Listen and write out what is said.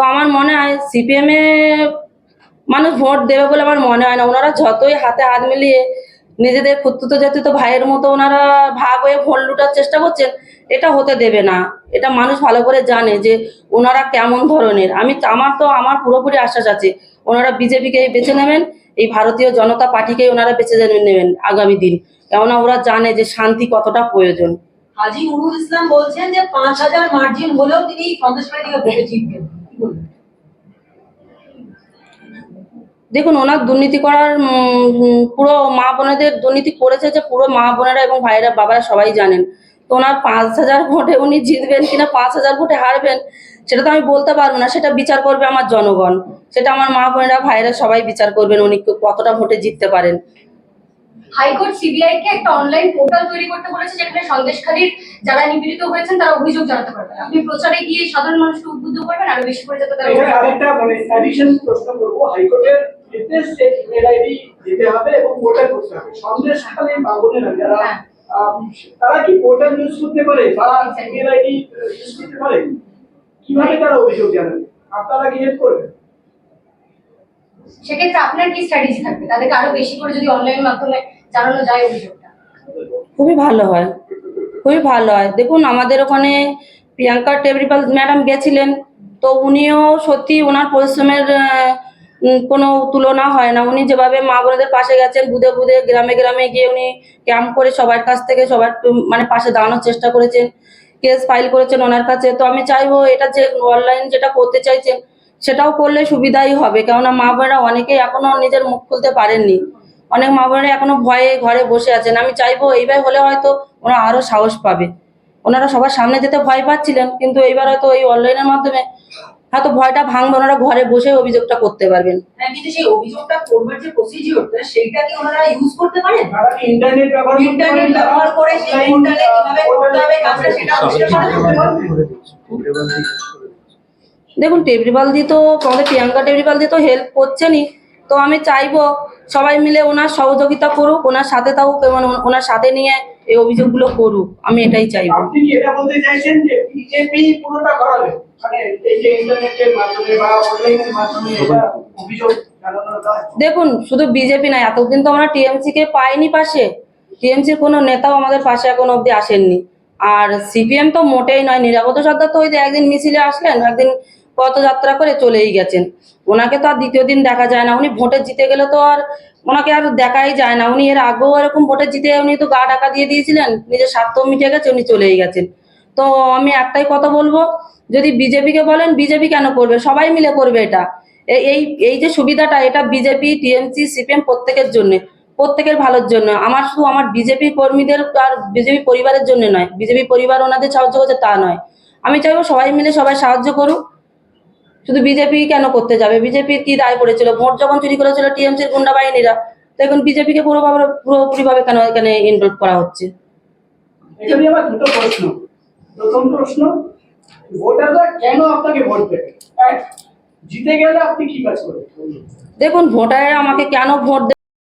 তো আমার মনে হয় সিপিএমে মানুষ ভোট দেবে বলে আমার মনে হয় না। ওনারা যতই হাতে হাত মিলিয়ে নিজেদের ফুতুতো জাতীয় ভাইয়ের মতো ওনারা ভাগ হয়ে ভোট লুটার চেষ্টা করছেন, এটা হতে দেবে না। এটা মানুষ ভালো করে জানে যে ওনারা কেমন ধরনের। আমি আমার তো, আমার পুরোপুরি আশ্বাস আছে, ওনারা বিজেপিকে বেছে নেবেন, এই ভারতীয় জনতা পার্টিকেই ওনারা বেছে নেবেন আগামী দিন। কেননা ওরা জানে যে শান্তি কতটা প্রয়োজন। হাজি নুরুল ইসলাম বলছেন যে পাঁচ হাজার মার্জিন হলেও তিনি সন্দেশখালী থেকে ভোটে জিতবেন? দেখুন, ওনার দুর্নীতি করার পুরো মা বোনেদের দুর্নীতি করেছে যে পুরো মা বোনেরা এবং ভাইরা বাবারা সবাই জানেন। তো ওনার পাঁচ হাজার ভোটে উনি জিতবেন কিনা, পাঁচ হাজার ভোটে হারবেন, সেটা তো আমি বলতে পারব না। সেটা বিচার করবে আমার জনগণ। সেটা আমার মা বোনেরা ভাইরা সবাই বিচার করবেন উনি কতটা ভোটে জিততে পারেন। হাইকোর্ট সিবিআই কে একটা অনলাইন পোর্টাল তৈরি করতে বলেছে যেখানে সন্দেশখালীর যারা নিপীড়িত হয়েছেন তারা অভিযোগ জানাতে পারবেন। আপনি প্রচারে গিয়ে সাধারণ মানুষকে উদ্বুদ্ধ করবেন আরও বেশি করে যাতে তারা আরেকটা মানে অ্যাডিশন প্রশ্ন করব। হাইকোর্টের নির্দেশ যে ইমেল আইডি দিতে হবে এবং পোর্টাল করতে হবে। সন্দেশখালী বাবুনেরা যারা হ্যাঁ। তারা কি পোর্টাল ইউজ করতে পারে বা ইমেল আইডি ইউজ করতে পারে? কীভাবে তারা অভিযোগ জানাবে? আপনারা কি হেল্প করবেন? সেক্ষেত্রে আপনার কি স্ট্র্যাটেজি থাকবে? তাদেরকে আরও বেশি করে যদি অনলাইন মাধ্যমে জানানো যায় অভিযোগটা? খুবই ভালো হয়। খুবই ভালো হয়। দেখুন, আমাদের ওখানে প্রিয়াঙ্কা টেবরিপাল ম্যাডাম গেছিলেন, তো উনিও সত্যি ওনার পরিশ্রমের কোনো তুলনা হয় না। উনি যেভাবে মা বোনেদের পাশে গেছেন বুধে বুধে গ্রামে গ্রামে গিয়ে উনি ক্যাম্প করে সবার কাছ থেকে সবার মানে পাশে দাঁড়ানোর চেষ্টা করেছেন। কেস ফাইল করেছেন ওনার কাছে। তো আমি চাইব এটা যে অনলাইন যেটা করতে চাইছেন সেটাও করলে সুবিধাই হবে। কেননা মা বোনেরা অনেকেই এখনও নিজের মুখ খুলতে পারেননি। অনেক মা বোনেরা এখনও ভয়ে ঘরে বসে আছেন। আমি চাইব এইবার হলে হয়তো ওরা আরও সাহস পাবে। ওনারা সবার সামনে যেতে ভয় পাচ্ছিলেন কিন্তু এইবার হয়তো এই অনলাইনের মাধ্যমে হয়তো ভয়টা ভাঙবে। ওনারা ঘরে বসে অভিযোগটা করতে পারবেন। হ্যাঁ কিন্তু সেই অভিযোগটা করবার যে প্রসিডিওরটা সেইটা কি ওনারা ইউজ করতে পারেন? ইন্টারনেট ব্যবহার ইন্টারনেট ব্যবহার করে সেই পোর্টালে কীভাবে করতে হবে কাজটা সেটা বুঝতে পারেন দেখুন টেবরিবাল দি তো আমাদের প্রিয়াঙ্কা টেবরিবাল দি তো হেল্প করছেনই তো আমি চাইব সবাই মিলে ওনার সহযোগিতা করুক ওনার সাথে থাকুক এবং ওনার সাথে নিয়ে এই অভিযোগগুলো করুক। আমি এটাই চাইব। আপনি কি এটা বলতে চাইছেন যে বিজেপি পুরোটা করাবে? মানে এই যে ইন্টারনেটের মাধ্যমে বা অনলাইনের মাধ্যমে এটা অভিযোগ দেখুন শুধু বিজেপি না এতদিন তো আমরা টিএমসি কে পাইনি পাশে। টিএমসির কোনো নেতাও আমাদের পাশে এখনও অব্দি আসেননি। আর সিপিএম তো মোটেই নয় নিরাপদ সর্দার তো ওই যে একদিন মিছিলে আসলেন একদিন পথযাত্রা করে চলেই গেছেন। ওনাকে তো আর দ্বিতীয় দিন দেখা যায় না। উনি ভোটে জিতে গেলে তো আর ওনাকে আর দেখাই যায় না। উনি এর আগেও এরকম ভোটে জিতে উনি তো গা ঢাকা দিয়ে দিয়েছিলেন, নিজের স্বার্থ মিটে গেছে, উনি চলেই গেছেন। তো আমি একটাই কথা বলব, যদি বিজেপিকে বলেন, বিজেপি কেন করবে? সবাই মিলে করবে এটা। এই এই যে সুবিধাটা, এটা বিজেপি, টিএমসি, সিপিএম প্রত্যেকের জন্য, প্রত্যেকের ভালোর জন্য। আমার শুধু আমার বিজেপি কর্মীদের আর বিজেপি পরিবারের জন্য নয়, বিজেপি পরিবার ওনাদের সাহায্য করছে তা নয়। আমি চাইব সবাই মিলে সবাই সাহায্য করুক। শুধু বিজেপি কেন করতে যাবে? বিজেপির কি দায় পড়েছিল ভোট যখন চুরি করেছিল টিএমসির গুন্ডা বাহিনীরা তো এখন বিজেপিকে পুরোভাবে পুরোপুরিভাবে কেন এখানে ইনভলভ করা হচ্ছে? দুটো প্রশ্ন। প্রথম প্রশ্ন ভোটাররা কেন আপনাকে ভোট দেবে? জিতে গেলে আপনি কি কাজ করবেন দেখুন ভোটাররা আমাকে কেন ভোট